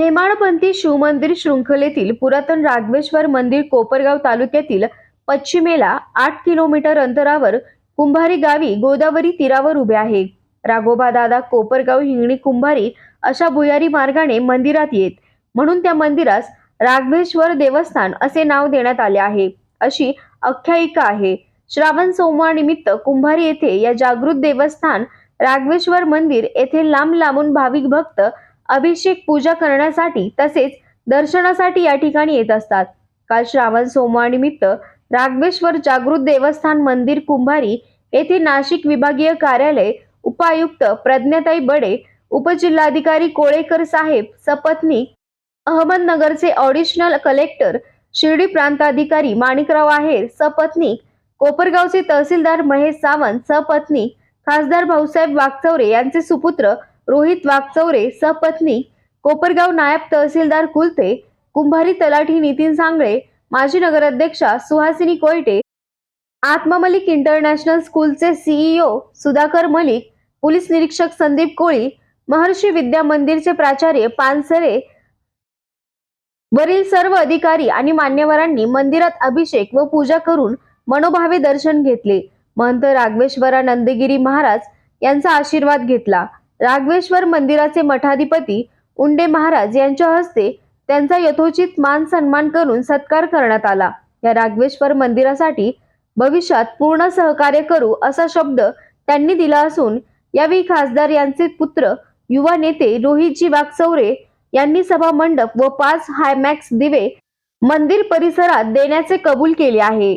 हेमाडपंथी शिवमंदिर शृंखलेतील पुरातन राघवेश्वर मंदिर कोपरगाव तालुक्यातील पश्चिमेला आठ किलोमीटर अंतरावर कुंभारी गावी गोदावरी तीरावर उभे आहे. राघोबा दादा कोपरगाव हिंगणी कुंभारी अशा भुयारी मार्गाने मंदिरात येत. म्हणून त्या मंदिरास राघवेश्वर देवस्थान असे नाव देण्यात आले आहे. अशी आख्यायिका आहे. श्रावण सोमवार निमित्त कुंभारी येथे या जागृत देवस्थान राघवेश्वर मंदिर येथे लांब लांबून भाविक भक्त अभिषेक पूजा करण्यासाठी तसेच दर्शनासाठी या ठिकाणी येत असतात. काल श्रावण सोमवार निमित्त राघवेश्वर जागृत देवस्थान मंदिर कुंभारी येथे नाशिक विभागीय कार्यालय उपायुक्त प्रज्ञाताई बडे उपजिल्हाधिकारी कोळेकर साहेब सपत्नीक अहमदनगरचे ऑडिशनल कलेक्टर शिर्डी प्रांताधिकारी माणिकराव आहेर सपत्नीक कोपरगावचे तहसीलदार महेश सावंत सपत्नीक खासदार भाऊसाहेब वागचौरे यांचे सुपुत्र रोहित वाघचौरे सपत्नी कोपरगाव नायब तहसीलदार कुलते कुंभारी तलाठी नितीन सांगळे माजी नगराध्यक्षा सुहासिनी कोयटे आत्मा मलिक इंटरनॅशनल स्कूलचे सीईओ सुधाकर मलिक पोलीस निरीक्षक संदीप कोळी महर्षी विद्या मंदिरचे प्राचार्य पानसरे वरील सर्व अधिकारी आणि मान्यवरांनी मंदिरात अभिषेक व पूजा करून मनोभावे दर्शन घेतले. महंत राघवेश्वरा नंदगिरी महाराज यांचा आशीर्वाद घेतला. राघवेश्वर मंदिराचे मठाधिपती उंडे महाराज यांच्या हस्ते त्यांचा यथोचित मान सन्मान करून सत्कार करण्यात आला. या राघवेश्वर मंदिरासाठी भविष्यात पूर्ण सहकार्य करू असा शब्द त्यांनी दिला असून यावेळी खासदार यांचे पुत्र युवा नेते रोहितजी वागचौरे यांनी सभा मंडप व पाच हायमॅक्स दिवे मंदिर परिसरात देण्याचे कबूल केले आहे.